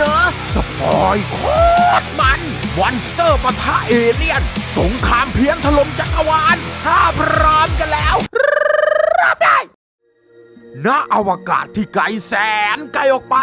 นอ สปอยโคตรมันมอนสเตอร์ปะทะเอเลี่ยน สงครามเพียงถล่มจักรวาลถ้าพร้อมกันแล้ว ณอวกาศที่ไกลแสนไกลออกไป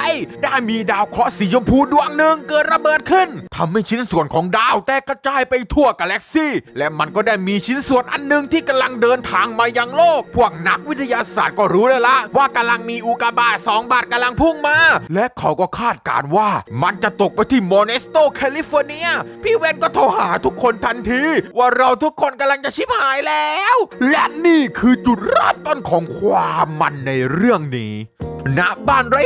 ได้มีดาวเคราะห์สีชมพูดวงหนึ่งเกิดระเบิดขึ้นทำให้ชิ้นส่วนของดาวแตกกระจายไปทั่วกาแล็กซี่ และมันก็ได้มีชิ้นส่วนอันหนึ่งที่กำลังเดินทางมายังโลก พวกนักวิทยาศาสตร์ก็รู้แล้วละว่ากำลังมีอุกาบาตสองบาทกำลังพุ่งมา และเขาก็คาดการณ์ว่ามันจะตกไปที่โมเนสโตแคลิฟอร์เนีย พี่เวนก็โทรหาทุกคนทันที ว่าเราทุกคนกำลังจะชิบหายแล้ว และนี่คือจุดเริ่มต้นของความมันในเรื่องนี้ณบ้านไร้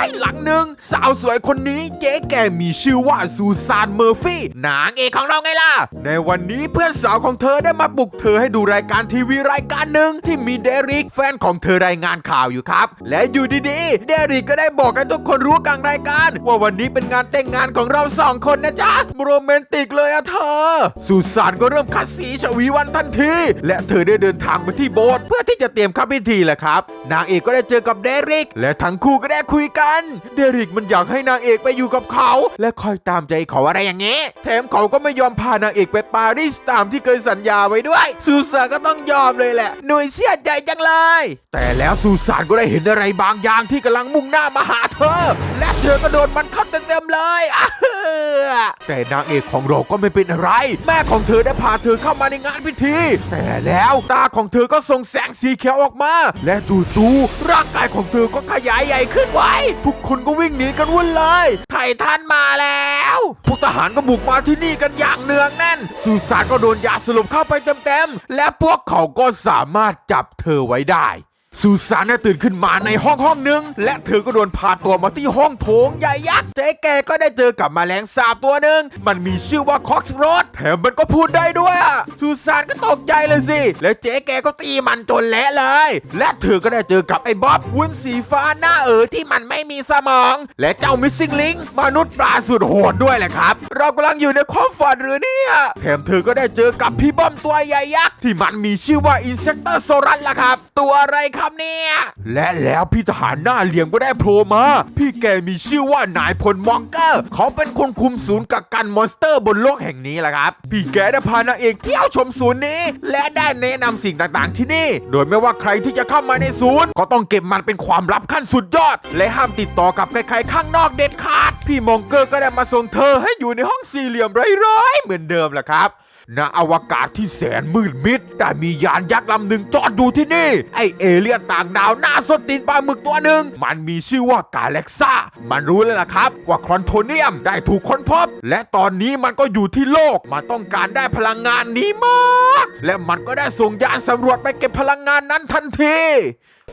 ายหลังหนึ่งสาวสวยคนนี้เจ๊แก่มีชื่อว่าซูซานเมอร์ฟี่นางเอกของเราไงล่ะ ในวันนี้เพื่อนสาวของเธอได้มาปลุกเธอให้ดูรายการทีวีรายการหนึ่งที่มีเดริกแฟนของเธอรายงานข่าวอยู่ครับ และอยู่ดีๆ เดริกก็ได้บอกให้ทุกคนรู้กลางรายการ ว่าวันนี้เป็นงานแต่งงานของเราสองคนนะจ๊ะโรแมนติกเลยอะเธอซูซานก็เริ่มคัดสีชวีวันทันทีและเธอได้เดินทางไปที่โบสถ์เพื่อที่จะเตรียมเข้าพิธีแหละครับ นางเอกก็ได้เจอกับเดริกและทั้งคู่ก็ได้คุยกัน เดริกมันอยากให้นางเอกไปอยู่กับเขา และคอยตามใจเขาอะไรอย่างเงี้ยแถมเขาก็ไม่ยอมพานางเอกไปปารีสตามที่เคยสัญญาไว้ด้วย ซูซานก็ต้องยอมเลยแหละ หน่วยเสียใจจังเลย แต่แล้วซูซานก็ได้เห็นอะไรบางอย่างที่กำลังมุ่งหน้ามาหาเธอ และ เธอก็โดนมันเข้าเต็มๆเลยแต่นางเอกของเราก็ไม่เป็นอะไร แม่ของเธอได้พาเธอเข้ามาในงานพิธี แต่แล้วตาของเธอก็ส่งแสงสีเขียวออกมา และจู่ๆร่างกายของเธอก็ขยายใหญ่ขึ้นไว้ ทุกคนก็วิ่งหนีกันวุ่นเลยไททันมาแล้วพวกทหารก็บุกมาที่นี่กันอย่างเนืองแน่นสุสานก็โดนยาสลบเข้าไปเต็มๆและพวกเขาก็สามารถจับเธอไว้ได้ สุสานน่ะตื่นขึ้นมาในห้องห้องหนึ่งและเธอก็โดนพาตัวมาที่ห้องโถงใหญ่ยักษ์เจ๊แกก็ได้เจอกับแมลงสาบตัวหนึ่งมันมีชื่อว่าคอกส์โรดแถมมันก็พูดได้ด้วยอะสุสานก็ตกใจเลยสิ และเจ๊แกก็ตีมันจนเละเลย และเธอก็ได้เจอกับไอ้บ๊อบวุ้นสีฟ้าหน้าเอ๋อที่มันไม่มีสมอง และเจ้ามิสซิงลิงมนุษย์ปลาสุดโหดด้วยแหละครับ เรากำลังอยู่ในความฝันหรือเนี่ยแถมเธอก็ได้เจอกับพี่บ๊อมตัวใหญ่ยักษ์ที่มันมีชื่อว่าอินเซ t เตอร์โซรัสล่ะครับ ตัวอะไรครับเนี่ยและแล้วพี่ทหารหน้าเหลี่ยมก็ได้โผล่มา พี่แกมีชื่อว่านายพลมองเกอร์ เขาเป็นคนคุมศูนย์กักกันมอนสเตอร์บนโลกแห่งนี้แหละครับ พี่แกได้พานางเอกเที่ยวชมศูนย์นี้ และได้แนะนำสิ่งต่างๆที่นี่ โดยไม่ว่าใครที่จะเข้ามาในศูนย์ ก็ต้องเก็บมันเป็นความลับขั้นสุดยอด และห้ามติดต่อกับใครๆข้างนอกเด็ดขาด พี่มองเกอร์ก็ได้มาส่งเธอให้อยู่ในห้องสี่เหลี่ยมร้ายๆเหมือนเดิมแหละครับ ณอวกาศที่แสนมืดมิดได้มียานยักษ์ลำหนึ่งจอดอยู่ที่นี่ ไอเอเลี่ยนต่างดาวหน้าสนตีนปลาหมึกตัวหนึ่ง มันมีชื่อว่ากาเล็กซ่า มันรู้แล้วล่ะครับ ว่าครอนโทเนียมได้ถูกค้นพบ และตอนนี้มันก็อยู่ที่โลก มันต้องการได้พลังงานนี้มาก และมันก็ได้ส่งยานสำรวจไปเก็บพลังงานนั้นทันที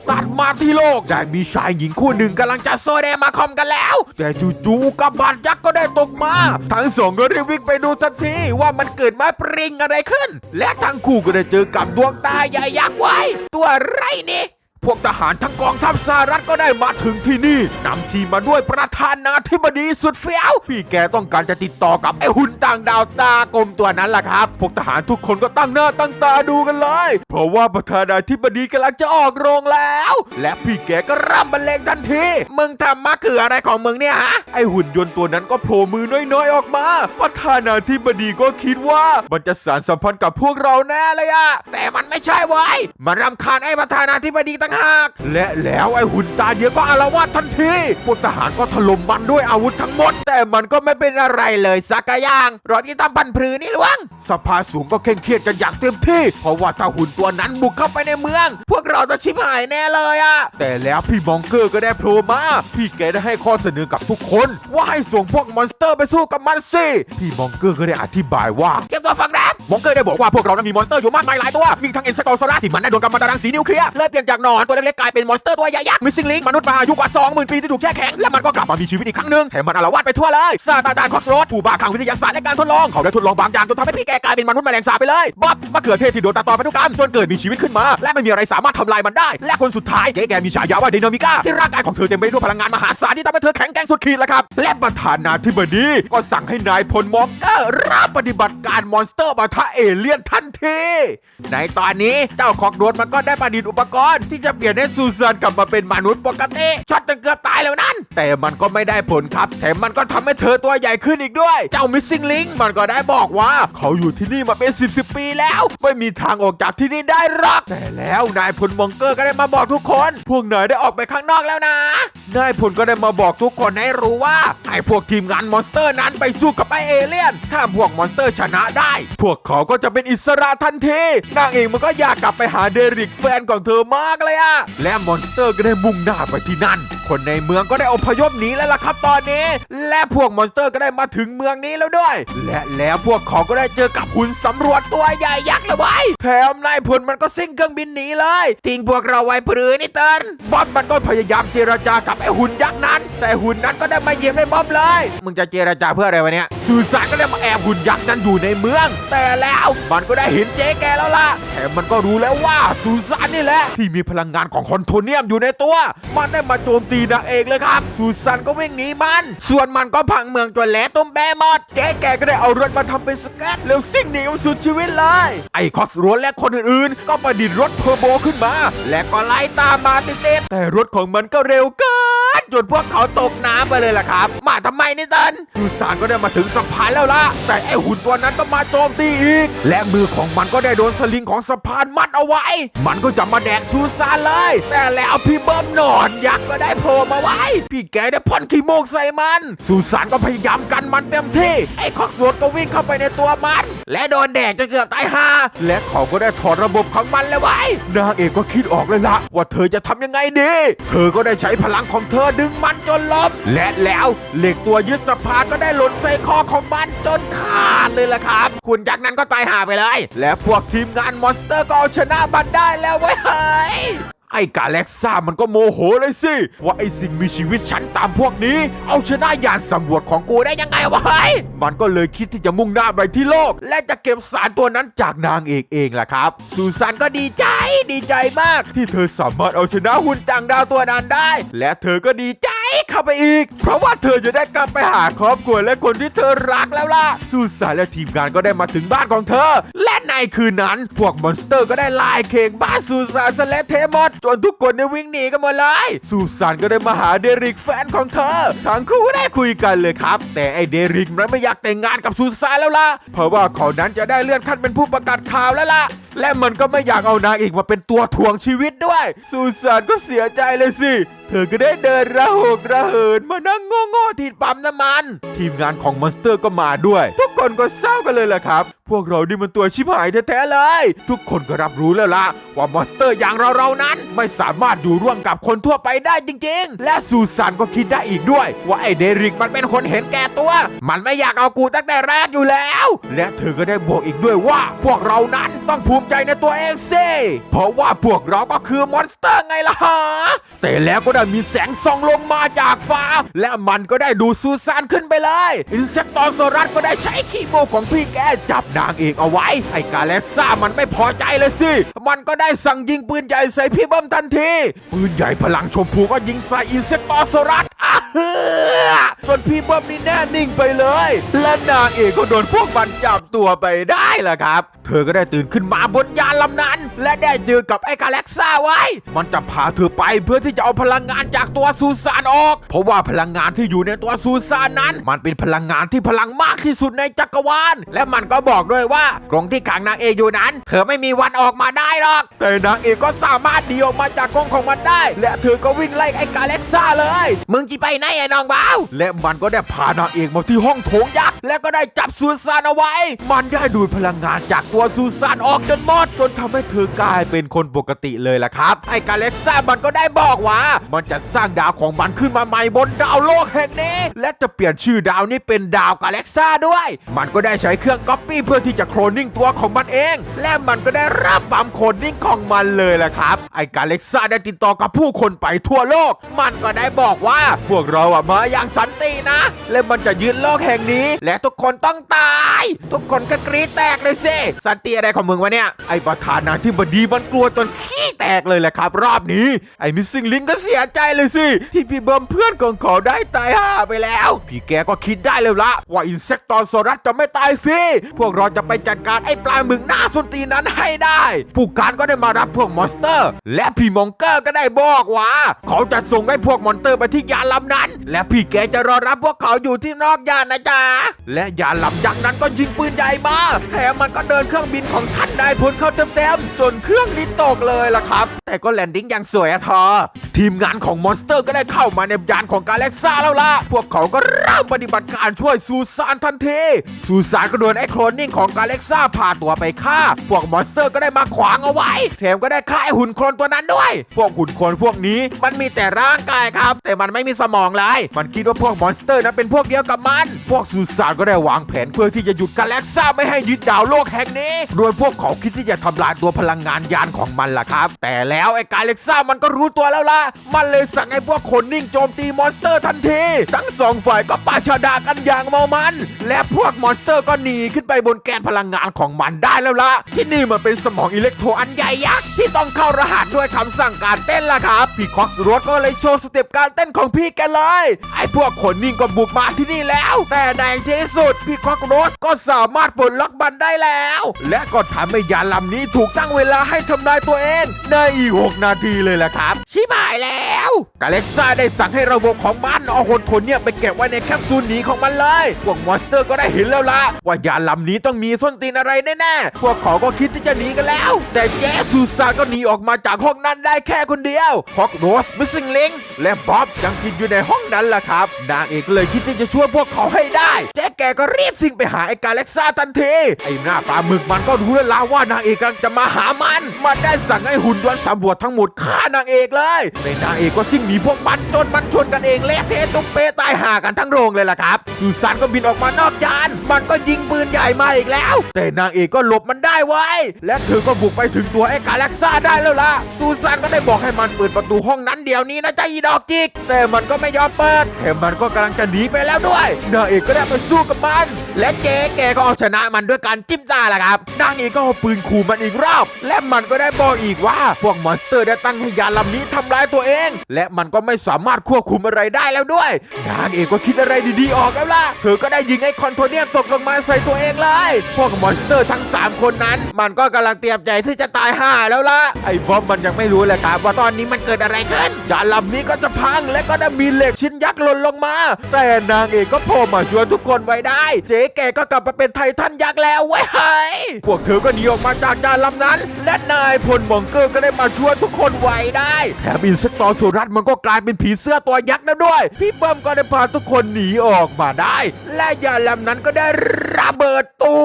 ตัดมาที่โลกได้มีชายหญิงคู่หนึ่งกำลังจะโซเดมาคอมกันแล้ว แต่จู่ๆกบบาดยักษ์ก็ได้ตกมา ทั้งสองก็รีบวิ่งไปดูทันทีว่ามันเกิดมาปริงอะไรขึ้น และทั้งคู่ก็ได้เจอกับดวงตาใหญ่ยักษ์ไว้ ตัวไรนี่ พวกทหารทั้งกองทัพสหรัฐก็ได้มาถึงที่นี่นำทีมมาด้วยประธานาธิบดีสุดเฟี้ยวพี่แกต้องการจะติดต่อกับไอ้หุ่นต่างดาวตากลมตัวนั้นล่ะครับ พวกทหารทุกคนก็ตั้งหน้าตั้งตาดูกันเลย เพราะว่าประธานาธิบดีกำลังจะออกโรงแล้ว และพี่แกก็ร่ำบรรเลงทันที มึงทำมาคืออะไรของมึงเนี่ยฮะไอ้หุ่นยนต์ตัวนั้นก็โผล่มือน้อยๆออกมา ประธานาธิบดีก็คิดว่ามันจะสารสัมพันธ์กับพวกเราแน่เลยอะแต่มันไม่ใช่เว้ยมันรำคาญไอ้ประธานาธิบดีต่างหาก และแล้วไอ้หุ่นตาเดียวก็อารวาสทันทีพวกทหารก็ถล่มมันด้วยอาวุธทั้งหมด แต่มันก็ไม่เป็นอะไรเลยสักอย่างรอที่ทำพันพรือนี่หลวง สภาสูงก็เคร่งเครียดกันอย่างเต็มที่ เพราะว่าถ้าหุ่นตัวนั้นบุกเข้าไปในเมือง พวกเราจะชิบหายแน่เลยอะแต่แล้วพี่มองเกอร์ก็ได้โผล่มา พี่แกได้ให้ข้อเสนอกับทุกคน ว่าให้ส่งพวกมอนสเตอร์ไปสู้กับมันสิ พี่มองเกอร์ก็ได้อธิบายว่าเก็บตัวฟังแรป มองเกอร์ได้บอกว่าพวกเรานั้นมีมอนสเตอร์อยู่มากมายหลายตัว มีทั้งเอ็นสโตซอรัสที่มันได้โดนกัมมันตรังสีนิวเคลียร์เลยเปลี่ยนจากนอนตัวเล็กๆกลายเป็นมอนสเตอร์ตัวใหญ่ยักษ์มิสซิงลิงมนุษย์ปลาอายุกว่า20,000ปีที่ถูกแช่แข็งและมันก็กลับมามีชีวิตอีกครั้งหนึ่งแถมมันอาละวาดไปทั่วเลยซาตาจารย์คอสโรดผู้บ้าคลั่งวิทยาศาสตร์และการทดลองเขาได้ทดลองบางอย่างจนทำให้พี่แกกลายเป็นมนุษย์แมลงสาบไปเลยบ๊อบมะเขือเทศที่โดนตัดต่อพันธุกรรมจนเกิดมีชีวิตขึ้นมา และไม่มีอะไรสามารถทำลายมันได้ และคนสุดท้ายเจ๊แกมีฉายาว่าไดนามิก้าที่ร่างกายของเธอเต็มไปด้วยพลังงานมหาศาลที่ทำให้เธอแข็งแกร่งสุดขีดแล้วครับและประธานาธิบดีก็สั่งให้นายพลมองเกอร์รับปฏิบัติการมอนสเตอร์ปะทะเอเลี่ยนทันที ในตอนนี้เจ้าคอกโดนมันก็ได้ประดิษฐ์อุปกรณ์ที่จะเปลี่ยนให้ซูซานกลับมาเป็นมนุษย์ปกติช็อตจนเกือบตายแล้วนั้น แต่มันก็ไม่ได้ผลครับ แถมมันก็ทำให้เธอตัวใหญ่ขึ้นอีกด้วย เจ้ามิสซิงลิงมันก็ได้บอกว่าเขาอยู่ที่นี่มาเป็น 10บสปีแล้ว ไม่มีทางออกจากที่นี่ได้หรอกแต่แล้วนายพลมองเกอร์ก็ได้มาบอกทุกคน พวกนายได้ออกไปข้างนอกแล้วนะ นายพลก็ได้มาบอกทุกคนให้รู้ว่าให้พวกทีมงานมอนสเตอร์นั้นไปสู้กับไอเอเลี่ยน ถ้าพวกมอนสเตอร์ชนะได้ พวกเขาก็จะเป็นอิสระทันทีนางเองมันก็อยากกลับไปหาเดริกแฟนของเธอมากเลยอะและมอนสเตอร์ก็ได้มุ่งหน้าไปที่นั่นคนในเมืองก็ได้อพยพหนีแล้วล่ะครับตอนนี้ และพวกมอนสเตอร์ก็ได้มาถึงเมืองนี้แล้วด้วย และแล้วพวกเขาก็ได้เจอกับหุ่นสำรวจตัวใหญ่ยักษ์เลยไว้ยแถมนายพลมันก็ซิ่งเครื่องบินหนีเลยทิ้งพวกเราไว้ปรือนี่เติ้นบ๊อบมันก็พยายามเจรจากับไอ้หุ่นยักษ์นั้น แต่หุ่นนั้นก็ได้มาเหยียบให้บ๊อบเลย มึงจะเจรจาเพื่ออะไรวะเนี่ยสื่อสารก็ได้มาแอบหุ่นยักษ์นั้นอยู่ในเมือง แต่แล้วมันก็ได้เห็นเจ๊แกแล้วล่ะแถมมันก็รู้แล้วว่าสุสานนี่แหละที่มีพลังงานของคอนโทเนียมอยู่ในตัว มันได้มาโจมตีนางเอกเลยครับสุสันก็วิ่งหนีมัน ส่วนมันก็พังเมืองจนแหลตุ้มแบมอดเจ๊แกก็ได้เอารถมาทำเป็นสเก็ตแล้วซิ่งหนีสุดชีวิตเลย ไอ้คอกสรวนและคนอื่นๆ ก็ประดิษฐ์รถเทอร์โบขึ้นมา และก็ไล่ตามมาติดๆแต่รถของมันก็เร็วเกิน จนพวกเขาตกน้ำไปเลยล่ะครับ มาทำไมนี่ตันยูซานก็ได้มาถึงสะพานแล้วล่ะ แต่ไอหุ่นตัวนั้นก็มาโจมตีอีก และมือของมันก็ได้โดนสลิงของสะพานมัดเอาไว้ มันก็จะมาแดกซูซานเลย แต่แล้วพี่เบิ้มหนอนยักษ์ก็ได้โผล่มาไว้ พี่แกได้พ่นขี้โมกใส่มัน ซูซานก็พยายามกันมันเต็มที่ ไอ้คอกสวดก็วิ่งเข้าไปในตัวมัน และโดนแดกจนเกือบตายห่าและเขาก็ได้ถอดระบบของมันเลยไว้ นางเอกก็คิดออกเลยละว่าเธอจะทำยังไงดี เธอก็ได้ใช้พลังของเธอดึงมันจนล้มและแล้วเหล็กตัวยึดสะพานก็ได้หล่นใส่คอของมันจนขาดเลยล่ะครับคุณยักษ์นั้นก็ตายห่าไปเลย และพวกทีมงานมอนสเตอร์ก็เอาชนะมันได้แล้วเว้ย ไอ้กาแล็กซ่ามันก็โมโหเลยสิ ว่าไอ้สิ่งมีชีวิตชั้นตามพวกนี้ เอาชนะยานสำรวจของกูได้ยังไงวะเฮ้ยมันก็เลยคิดที่จะมุ่งหน้าไปที่โลก และจะเก็บสารตัวนั้นจากนางเอกเองล่ะครับ ซูซานก็ดีใจดีใจมาก ที่เธอสามารถเอาชนะหุ่นต่างดาวตัวนั้นได้ และเธอก็ดีใจ เข้าไปอีก เพราะว่าเธอจะได้กลับไปหาครอบครัวและคนที่เธอรักแล้วล่ะซูซานและทีมงานก็ได้มาถึงบ้านของเธอ และในคืนนั้น พวกมอนสเตอร์ก็ได้ลายเคงบ้านซูซานสแลตเทหมดจนทุกคนเนี่ยวิ่งหนีกันหมดเลยซูซานก็ได้มาหาเดริกแฟนของเธอ ทั้งคู่ได้คุยกันเลยครับ แต่ไอเดริกมันไม่อยากแต่งงานกับซูซานแล้วล่ะ เพราะว่าเขานั้นจะได้เลื่อนขั้นเป็นผู้ประกาศข่าวแล้วล่ะ และมันก็ไม่อยากเอานางเอกมาเป็นตัวถ่วงชีวิตด้วยซูซานก็เสียใจเลยสิ เธอก็ได้เดินระหกระเหินมานั่งโง่ๆที่ปั๊มน้ำมัน ทีมงานของมอนสเตอร์ก็มาด้วย ทุกคนก็เศร้ากันเลยล่ะครับ พวกเรานี่มันตัวชิบหายแท้ๆเลย ทุกคนก็รับรู้แล้วล่ะ ว่ามอนสเตอร์อย่างเราๆนั้น ไม่สามารถอยู่ร่วมกับคนทั่วไปได้จริงๆ และซูซานก็คิดได้อีกด้วย ว่าไอเดริกมันเป็นคนเห็นแก่ตัว มันไม่อยากเอากูตั้งแต่แรกอยู่แล้ว และเธอก็ได้บอกอีกด้วยว่า พวกเรานั้นต้องภูมิใจในตัวเองสิเพราะว่าพวกเราก็คือมอนสเตอร์ไงล่ะฮะแต่แล้วก็ได้มีแสงส่องลงมาจากฟ้า และมันก็ได้ดูซูซานขึ้นไปเลย อินเซกตอร์โซรัสก็ได้ใช้ขีโมของพี่แกจับนางเอกเอาไว้ ไอ้กาเลสซ่ามันไม่พอใจเลยสิ มันก็ได้สั่งยิงปืนใหญ่ใส่พี่เบิ้มทันที ปืนใหญ่พลังชมพูก็ยิงใส่อินเซกตอสรัสอะเฮือจนพี่เบิ้มนี่แน่นิ่งไปเลย และนางเอกก็โดนพวกมันจับตัวไปได้ล่ะครับ ธอก็ได้ตื่นขึ้นมาบนยานลำนั้น และได้เจอกับไอ้กาแล็กซ่าไว้ มันจะพาเธอไปเพื่อที่จะเอาพลังงานจากตัวซูซานออก เพราะว่าพลังงานที่อยู่ในตัวซูซานนั้น มันเป็นพลังงานที่พลังมากที่สุดในจักรวาล และมันก็บอกด้วยว่ากรงที่ขังนางเอกอยู่นั้น เธอไม่มีวันออกมาได้หรอก แต่นางเอกก็สามารถหนีออกมาจากกรงของมันได้ และเธอก็วิ่งไล่ไอ้กาแล็กซ่าเลย มึงจีไปไหนไอ้น้องบ่าว และมันก็ได้พานางเอกมาที่ห้องโถงยักษ์ และก็ได้จับซูซานเอาไว้ มันได้ดูดพลังงานจากตัวซูซานออกจนหมดจนทำให้เธอกลายเป็นคนปกติเลยล่ะครับ ไอ้กาเล็กซ่ามันก็ได้บอกว่า มันจะสร้างดาวของมันขึ้นมาใหม่บนดาวโลกแห่งนี้ และจะเปลี่ยนชื่อดาวนี้เป็นดาวกาเล็กซ่าด้วย มันก็ได้ใช้เครื่องก๊อปปี้เพื่อที่จะโคลนนิ่งตัวของมันเอง และมันก็ได้รับปั๊มโคลนนิ่งของมันเลยล่ะครับ ไอ้กาเล็กซ่าได้ติดต่อกับผู้คนไปทั่วโลก มันก็ได้บอกว่า พวกเราอะมาอย่างสันตินะ และมันจะยืนโลกแห่งนี้ และทุกคนต้องตาย ทุกคนก็กรีดแตกเลยสิสันติอะไรของมึงวะเนี่ย ไอประธานาธิบดีมันกลัวจนขี้แตกเลยแหละครับ รอบนี้ ไอมิสซิงลิงก็เสียใจเลยสิ ที่พี่เบิร์มเพื่อนของเขาได้ตายห่าไปแล้ว พี่แกก็คิดได้เลยละว่าอินเซกตอนโซรัสจะไม่ตายฟรี พวกเราจะไปจัดการไอปลาหมึกหน้าส้นตีนนั้นให้ได้ ผู้การก็ได้มารับพวกมอนสเตอร์ และพี่มองเกอร์ก็ได้บอกว่า เขาจะส่งให้พวกมอนเตอร์ไปที่ยานลำนั้น และพี่แกจะรอรับพวกเขาอยู่ที่นอกยานนะจ๊ะและยานลำยักษ์นั้นก็ยิงปืนใหญ่มาแถมมันก็เดินเครื่องบินของท่านนายพลเข้าเต็มๆจนเครื่องนี้ตกเลยล่ะครับ แต่ก็แลนดิ้งอย่างสวยอะทอ ทีมงานของมอนสเตอร์ก็ได้เข้ามาในยานของกาแล็กซ่าแล้วล่ะ พวกเขาก็เริ่มปฏิบัติการช่วยซูซานทันที ซูซานก็โดนไอ้โคลนนิ่งของกาแล็กซ่าพาตัวไปฆ่า พวกมอนสเตอร์ก็ได้มาขวางเอาไว้ แถมก็ได้ฆ่าไอ้หุ่นโคลนตัวนั้นด้วย พวกหุ่นโคลนพวกนี้มันมีแต่ร่างกายครับ แต่มันไม่มีสมองเลย มันคิดว่าพวกมอนสเตอร์นั้นเป็นพวกเดียวกับมัน พวกซูซานก็ได้วางแผนเพื่อที่จะหยุดกาแล็กซ่าไม่ให้ยึดดาวโลกแห่งนี้ โดยพวกเขาคิดที่จะทำลายตัวพลังงานยานของมันล่ะครับ แต่แล้วแล้วไอ้กาแล็กซ่ามันก็รู้ตัวแล้วล่ะ มันเลยสั่งให้พวกคนนิ่งโจมตีมอนสเตอร์ทันที ทั้งสองฝ่ายก็ปาชาดากันอย่างเมามัน และพวกมอนสเตอร์ก็หนีขึ้นไปบนแกนพลังงานของมันได้แล้วล่ะ ที่นี่มันเป็นสมองอิเล็กโทรอันใหญ่ยักษ์ที่ต้องเข้ารหัสด้วยคำสั่งการเต้นล่ะครับ พี่คอกสโรดก็เลยโชว์สเต็ปการเต้นของพี่แกันเลย ไอ้พวกคนนิ่งก็บุกมาที่นี่แล้ว แต่ในที่สุดพี่คอกโรสก็สามารถปลดล็อกมันได้แล้ว และก็ทำให้ยานลำนี้ถูกตั้งเวลาให้ทำลายตัวเองในอีก6นาทีเลยแหละครับ ชิบหายแล้วกาเล็กซ่าได้สั่งให้ระบบของมันเอาคนคนเนี่ยไปเก็บไว้ในแคปซูลหนีของมันเลยพวกมอนสเตอร์ก็ได้เห็นแล้วล่ะว่ายานลำนี้ต้องมีส้นตีนอะไรแน่ๆพวกเขาก็คิดที่จะหนีกันแล้ว แต่แจสซูซาก็หนีออกมาจากห้องนั้นได้แค่คนเดียวฮอกโรสมิสซิงลิงและบ๊อบยังกินอยู่ในห้องนั้นล่ะครับ นางเอกเลยคิดที่จะช่วยพวกเขาให้ได้แจ แกก็รีบสิ่งไปหาไอ้กาเล็กซ่าทันที ไอ้หน้าปลาหมึกมันก็รู้แล้วล่ะว่านางเอกกำลังจะมาหามัน มันได้สั่งให้หุ่นยนต์สำรวจทั้งหมดฆ่านางเอกเลย ในนางเอกก็ซิ่งหนีพวกมันจนมันชนกันเองเละเทตุ้มเปตายห่ากันทั้งโรงเลยล่ะครับซูซานก็บินออกมานอกยาน มันก็ยิงปืนใหญ่มาอีกแล้ว แต่นางเอกก็หลบมันได้ไว้ และเธอก็บุกไปถึงตัวไอ้กาแล็กซ่าได้แล้วล่ะซูซานก็ได้บอกให้มันเปิดประตูห้องนั้นเดี๋ยวนี้นะจ๊ะอีดอกจิก แต่มันก็ไม่ยอมเปิดแถมมันก็กำลังจะหนีไปแล้วด้วยนางเอกก็ได้ไปสู้กับมัน และเจ๊แกก็เอาชนะมันด้วยการจิ้มตาแหละครับนางเอกก็เอาปืนขู่มันอีกรอบ และมันก็ได้บอกอีกว่าพวกมอนสเตอร์ได้ตั้งให้ยานลำนี้ทำร้ายตัวเอง และมันก็ไม่สามารถควบคุมอะไรได้แล้วด้วย นางเอกก็คิดอะไรดีๆออกแล้วล่ะเธอก็ได้ยิงไอ้คอนโทเนียมตกลงมาใส่ตัวเองเลยพวกมอนสเตอร์ทั้ง 3 คนนั้น มันก็กำลังเตรียมใจที่จะตายห่าแล้วล่ะไอ้บอมมันยังไม่รู้เลยครับว่าตอนนี้มันเกิดอะไรขึ้นยานลำนี้ก็จะพังและก็ได้มีเหล็กชิ้นยักษ์หล่นลงมา แต่นางเอกก็โผล่มาช่วยทุกคนไว้ได้ เจ๊แกก็กลับมาเป็นไททันยักษ์แล้วเว้ยเฮ้ยพวกเธอก็หนีออกมาจากยานลำนั้น และนายพลมองเกอร์ก็ได้มาช่วยทุกคนไว้ได้ แถมอินสตอร์โซรัสมันก็กลายเป็นผีเสื้อตัวยักษ์แล้วด้วย พี่เบิ้มก็ได้พาทุกคนหนีออกมาได้ และยานลำนั้นก็ได้ระเบิดตู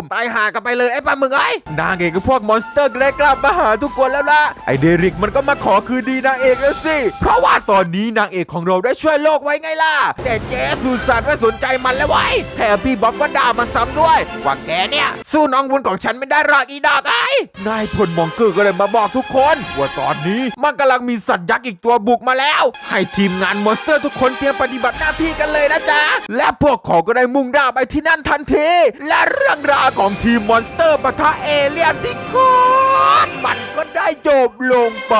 มตายหากันไปเลยไอ้ปลาหมึกไอ้นางเอกกับพวกมอนสเตอร์ก็ได้กลับมาหาทุกคนแล้วล่ะไอเดริกมันก็มาขอคืนดีนางเอกแล้วสิ เพราะว่าตอนนี้นางเอกของเราได้ช่วยโลกไว้ไงล่ะ แต่เจสุสานไม่สนใจมันแล้วไว้แถมพี่บ๊อบก็ด่ามันซ้ำด้วยว่าแกเนี่ย สู้น้องวุ้นของฉันไม่ได้หรอกอีดอกไอ้นายพลมองเกอร์ก็เลยมาบอกทุกคน ว่าตอนนี้มันกำลังมีสัตว์ยักษ์อีกตัวบุกมาแล้ว ให้ทีมงานมอนสเตอร์ทุกคนเตรียมปฏิบัติหน้าที่กันเลยนะจ๊ะและพวกเขาก็ได้มุ่งหน้าไปที่นั่นทันทีและเรื่องราวาของทีมมอนสเตอร์ปะทะเอเลี่ยนที่โคตรมันก็ได้จบลงไป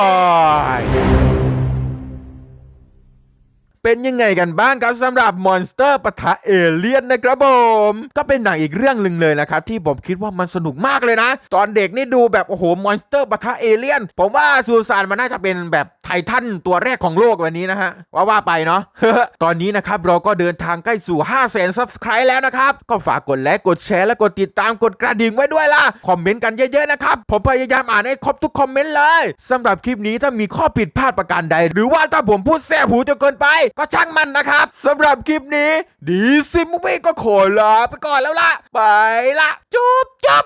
เป็นยังไงกันบ้างครับสำหรับมอนสเตอร์ปะทะเอเลี่ยนนะครับผมก็เป็นหนังอีกเรื่องหนึ่งเลยนะครับที่ผมคิดว่ามันสนุกมากเลยนะ ตอนเด็กนี่ดูแบบโอ้โหมอนสเตอร์ปะทะเอเลี่ยนผมว่าซูซานมันน่าจะเป็นแบบ ททันตัวแรกของโลกวันนี้นะฮะว่าว่าไปเนาะตอนนี้นะครับเราก็เดินทางใกล้สู่ 5 0 0 0 0 0 Subscribe แล้วนะครับ ก็ฝากกดไลค์กดแชร์และกดติดตามกดกระดิ่งไว้ด้วยล่ะ คอมเมนต์กันเยอะๆนะครับ ผมพยายามอ่านให้ครบทุกคอมเมนต์เลยสำหรับคลิปนี้ถ้ามีข้อผิดพลาดประการใด หรือว่าถ้าผมพูดแสบหูจนเกินไป ก็ช่างมันนะครับสำหรับคลิปนี้ ดีซิมูวี่ก็ขอลาไปก่อนแล้วล่ะ ไปละจุ๊บจุ๊บ